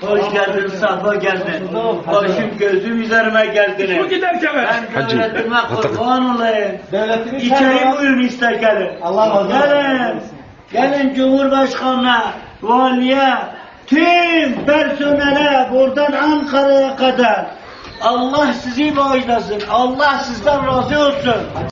Hoş geldin, safa geldin. Başım gözüm üzerime geldin. Bu giderken ver. Ben Hacı, devletime Atatürk. kurban olayım. Devletini İçeri buyurun ister gelin. Allah razı olsun. Gelin. Gelin Cumhurbaşkanı'na, valiye, tüm personele buradan Ankara'ya kadar Allah sizi bağışlasın. Allah sizden razı olsun.